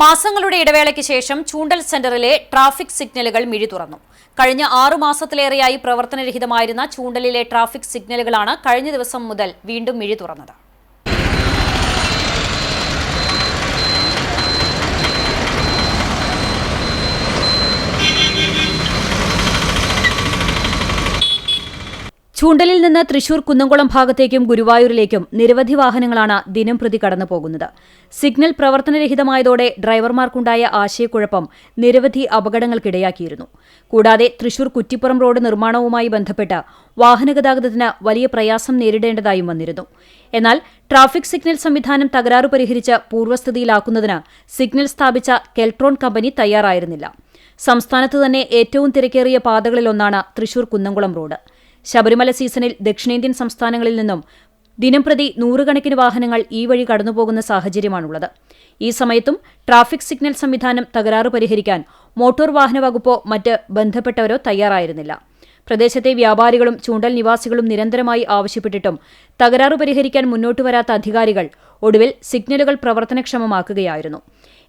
മാസങ്ങളുടെ ഇടവേളയ്ക്ക് ശേഷം ചൂണ്ടൽ സെന്ററിലെ ട്രാഫിക് സിഗ്നലുകൾ മിഴി തുറന്നു. കഴിഞ്ഞ ആറു മാസത്തിലേറെയായി പ്രവർത്തനരഹിതമായിരുന്ന ചൂണ്ടലിലെ ട്രാഫിക് സിഗ്നലുകളാണ് കഴിഞ്ഞ ദിവസം മുതൽ വീണ്ടും മിഴി തുറന്നത്. ചൂണ്ടലിൽ നിന്ന് തൃശൂർ കുന്നംകുളം ഭാഗത്തേക്കും ഗുരുവായൂരിലേക്കും നിരവധി വാഹനങ്ങളാണ് ദിനം പ്രതി കടന്നു പോകുന്നത്. സിഗ്നൽ പ്രവർത്തനരഹിതമായതോടെ ഡ്രൈവർമാർക്കുണ്ടായ ആശയക്കുഴപ്പം നിരവധി അപകടങ്ങൾക്കിടയാക്കിയിരുന്നു. കൂടാതെ തൃശൂർ കുറ്റിപ്പുറം റോഡ് നിർമ്മാണവുമായി ബന്ധപ്പെട്ട് വാഹനഗതാഗതത്തിന് വലിയ പ്രയാസം നേരിടേണ്ടതായും വന്നിരുന്നു. എന്നാൽ ട്രാഫിക് സിഗ്നൽ സംവിധാനം തകരാറ് പരിഹരിച്ച് പൂർവസ്ഥിതിയിലാക്കുന്നതിന് സിഗ്നൽ സ്ഥാപിച്ച കെൽട്രോൺ കമ്പനി തയ്യാറായിരുന്നില്ല. സംസ്ഥാനത്ത് തന്നെ ഏറ്റവും തിരക്കേറിയ പാതകളിലൊന്നാണ് തൃശൂർ കുന്നംകുളം റോഡ്. ശബരിമല സീസണിൽ ദക്ഷിണേന്ത്യൻ സംസ്ഥാനങ്ങളിൽ നിന്നും ദിനംപ്രതി നൂറുകണക്കിന് വാഹനങ്ങൾ ഈ വഴി കടന്നുപോകുന്ന സാഹചര്യമാണുള്ളത്. ഈ സമയത്തും ട്രാഫിക് സിഗ്നൽ സംവിധാനം തകരാറ് പരിഹരിക്കാൻ മോട്ടോർ വാഹന വകുപ്പോ മറ്റ് ബന്ധപ്പെട്ടവരോ തയ്യാറായിരുന്നില്ല. പ്രദേശത്തെ വ്യാപാരികളും ചൂണ്ടൽ നിവാസികളും നിരന്തരമായി ആവശ്യപ്പെട്ടിട്ടും തകരാറ് പരിഹരിക്കാൻ മുന്നോട്ട് വരാത്ത അധികാരികൾ ഒടുവിൽ സിഗ്നലുകൾ പ്രവർത്തനക്ഷമമാക്കുകയായിരുന്നു.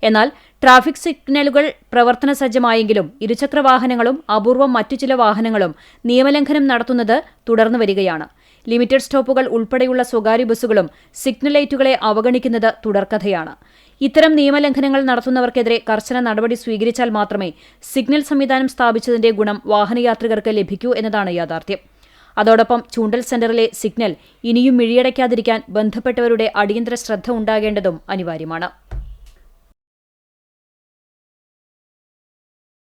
എന്നാൽ ട്രാഫിക് സിഗ്നലുകൾ പ്രവർത്തന സജ്ജമായെങ്കിലും ഇരുചക്രവാഹനങ്ങളും അപൂർവം മറ്റു ചില വാഹനങ്ങളും നിയമലംഘനം നടത്തുന്നത് തുടർന്നു വരികയാണ്. ലിമിറ്റഡ് സ്റ്റോപ്പുകൾ ഉൾപ്പെടെയുള്ള സ്വകാര്യ ബസ്സുകളും സിഗ്നൽ ലൈറ്റുകളെ അവഗണിക്കുന്നത് തുടർക്കഥയാണ്. ഇത്തരം നിയമലംഘനങ്ങൾ നടത്തുന്നവർക്കെതിരെ കർശന നടപടി സ്വീകരിച്ചാൽ മാത്രമേ സിഗ്നൽ സംവിധാനം സ്ഥാപിച്ചതിന്റെ ഗുണം വാഹനയാത്രികർക്ക് ലഭിക്കൂ എന്നതാണ് യാഥാർത്ഥ്യം. അതോടൊപ്പം ചൂണ്ടൽ സെന്ററിലെ സിഗ്നൽ ഇനിയും മിഴിയടയ്ക്കാതിരിക്കാൻ ബന്ധപ്പെട്ടവരുടെ അടിയന്തര ശ്രദ്ധ ഉണ്ടാകേണ്ടതും അനിവാര്യമാണ്